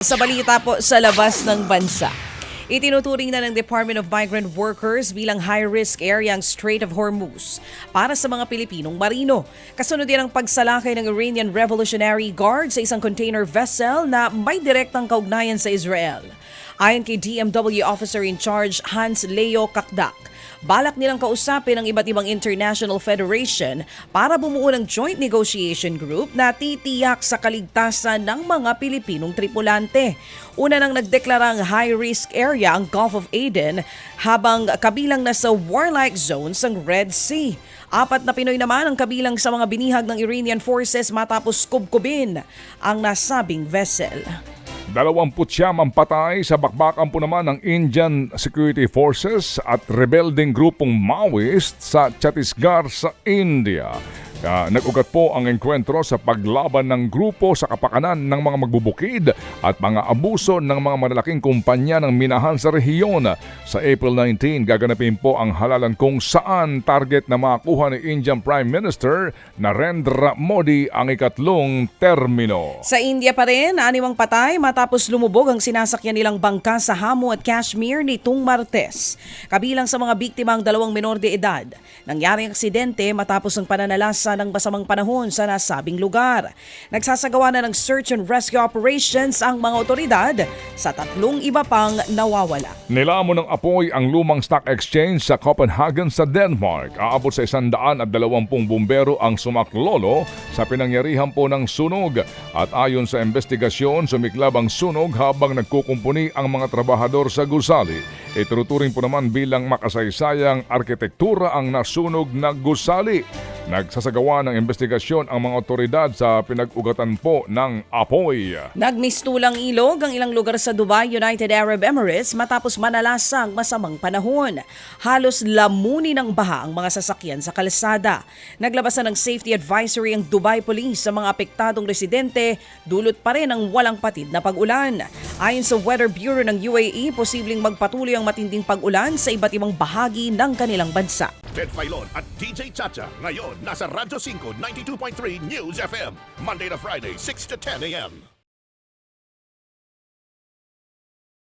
Sa balita po sa labas ng bansa. Itinuturing na ng Department of Migrant Workers bilang high-risk area ang Strait of Hormuz para sa mga Pilipinong marino. Kasunod din ang pagsalakay ng Iranian Revolutionary Guard sa isang container vessel na may direktang kaugnayan sa Israel. Ayon kay DMW Officer in Charge Hans Leo Kakdak, balak nilang kausapin ang iba't ibang international federation para bumuo ng joint negotiation group na titiyak sa kaligtasan ng mga Pilipinong tripulante. Una nang nagdeklarang high-risk area ang Gulf of Aden habang kabilang na sa warlike zones ang Red Sea. Apat na Pinoy naman ang kabilang sa mga binihag ng Iranian forces matapos kubkubin ang nasabing vessel. Dalawamput siyam ang patay sa bakbakan po naman ng Indian Security Forces at rebelding grupong Maoist sa Chhattisgarh sa India. Ah, nag-ugat po ang enkwentro sa paglaban ng grupo sa kapakanan ng mga magbubukid at mga abuso ng mga malalaking kumpanya ng minahan sa rehiyon. Sa April 19, gaganapin po ang halalan kung saan target na makuha ni Indian Prime Minister Narendra Modi ang ikatlong termino. Sa India pa rin, animang patay matapos lumubog ang sinasakyan nilang bangka sa Hamu at Kashmir nitong Martes. Kabilang sa mga biktima ang dalawang menor de edad. Nangyari ang aksidente matapos ang pananalasa ng masamang panahon sa nasabing lugar. Nagsasagawa na ng search and rescue operations ang mga otoridad sa tatlong iba pang nawawala. Nilamon ng apoy ang lumang stock exchange sa Copenhagen sa Denmark. Aabot sa isandaan at dalawampung bumbero ang sumaklolo sa pinangyarihan po ng sunog. At ayon sa investigasyon, sumiklab ang sunog habang nagkukumpuni ang mga trabahador sa gusali. Ituturing po naman bilang makasaysayang arkitektura ang nasunog na gusali. Nagsasagawa ng investigasyon ang mga otoridad sa pinag-ugatan po ng apoy. Nagmistulang ilog ang ilang lugar sa Dubai, United Arab Emirates matapos manalasa ang masamang panahon. Halos lamuni ng baha ang mga sasakyan sa kalsada. Naglabas na ng safety advisory ang Dubai Police sa mga apektadong residente, dulot pa rin ang walang patid na pag-ulan. Ayon sa Weather Bureau ng UAE, posibleng magpatuloy ang matinding pag-ulan sa iba't ibang bahagi ng kanilang bansa. Ted Filon at DJ Chacha. Ngayon, nasa Radyo 5, 92.3 News FM. Monday to Friday, 6 to 10 a.m.